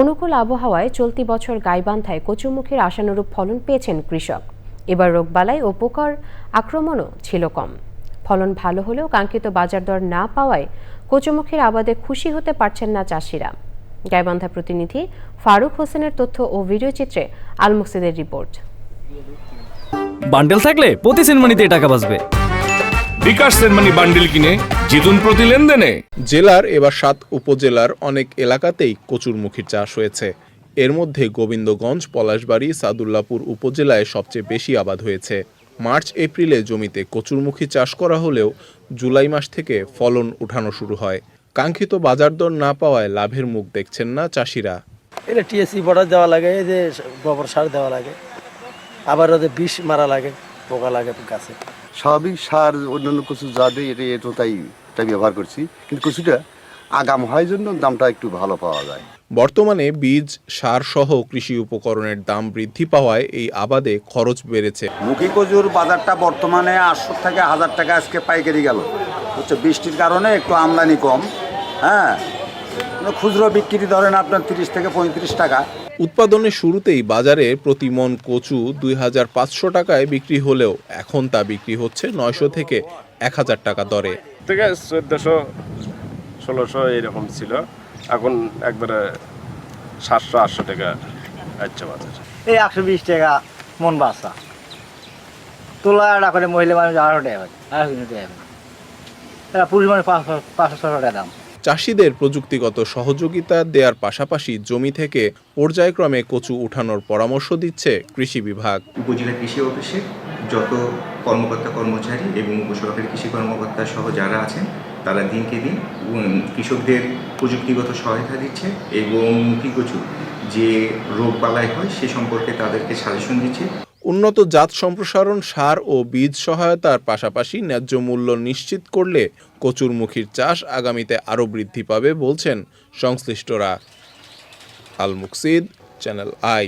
অনুকূল আবহাওয়ায় চলতি বছর গাইবান্ধায় কচুমুখীর আশানুরূপ ফলন পেয়েছেন কৃষক। এবার রোগবালাই ও পোকার আক্রমণও ছিল কম। ফলন ভালো হলেও কাঙ্ক্ষিত বাজার দর না পাওয়ায় কচুমুখীর আবাদে খুশি হতে পারছেন না চাষিরা। গাইবান্ধা প্রতিনিধি ফারুক হোসেনের তথ্য ও ভিডিওচিত্রে আলমুকসিদের রিপোর্ট। বান্ডেল থাকলে প্রতি সেনমানিতে টাকা বাঁচবে। বিকাশ সেনমানি বান্ডিল কিনে জিতুন প্রতি লেনদেনে। জেলার এবার সাত উপজেলার অনেক এলাকাতেই কচুরমুখীর চাষ হয়েছে। এর মধ্যে গোবিন্দগঞ্জ পলাশবাড়ি সাদুল্লাপুর উপজেলায় সবচেয়ে বেশি আবাদ হয়েছে। মার্চ এপ্রিলে জমিতে কচুরমুখী চাষ করা হলেও জুলাই মাস থেকে ফলন উঠানো শুরু হয়। কাঙ্ক্ষিত বাজার দর না পাওয়ায় লাভের মুখ দেখছেন না চাষিরা। এটা টিএসসি বর্ডার দেওয়া লাগে এই যে গোবর সার দেওয়া লাগে। আবার ওদের বিষ মারা লাগে পোকা লাগে গাছে। স্বাভাবিক সার অন্যান্য কিছু যা দেয় এটা এটা তাই তাই ব্যবহার করছি। কিন্তু কিছুটা আগাম হয় জন্য দামটা একটু ভালো পাওয়া যায়। বর্তমানে বীজ সার সহ কৃষি উপকরণের দাম বৃদ্ধি পাওয়ায় এই আবাদে খরচ বেড়েছে। মুখী কচুর বাজারটা বর্তমানে আটশো থেকে হাজার টাকা আজকে পাইকারি গেল। হচ্ছে বৃষ্টির কারণে একটু আমদানি কম হ্যাঁ? খুচরো বিক্রি ধরেন আপনার তিরিশ থেকে পঁয়ত্রিশ টাকা। উৎপাদনের শুরুতেই বাজারে প্রতি মন কচু দুই হাজার পাঁচশো টাকায় বিক্রি হলেও এখন তা বিক্রি হচ্ছে নয়শো থেকে এক হাজার টাকা দরে। থেকে চোদ্দোশো ষোলোশো এইরকম ছিল। এখন একবারে সাতশো আটশো টাকা আচ্ছা বাজার। এই একশো বিশ টাকা মন বাসা তোলা একটা করে মহিলা মানুষ আড়াইশো টাকা হয়। আড়াইশো টাকা হয় পুরুষ মানুষ পাঁচশো পাঁচশো ছশো টাকা দাম। চাষিদের প্রযুক্তিগত সহযোগিতা দেওয়ার পাশাপাশি জমি থেকে পর্যায়ক্রমে কচু উঠানোর পরামর্শ দিচ্ছে কৃষি বিভাগ। উপজেলা কৃষি অফিসে যত কর্মকর্তা কর্মচারী এবং উপসহকারী কৃষি কর্মকর্তা সহ যারা আছেন, তারা দিনকে দিন কৃষকদের প্রযুক্তিগত সহায়তা দিচ্ছে এবং মুখী কচু যে রোগ বালাই হয় সে সম্পর্কে তাদেরকে সাজেশন দিচ্ছে। উন্নত জাত সম্প্রসারণ, সার ও বীজ সহায়তার পাশাপাশি ন্যায্য মূল্য নিশ্চিত করলে কচুরমুখীর চাষ আগামীতে আরও বৃদ্ধি পাবে বলছেন সংশ্লিষ্টরা। Al Muksid channel I.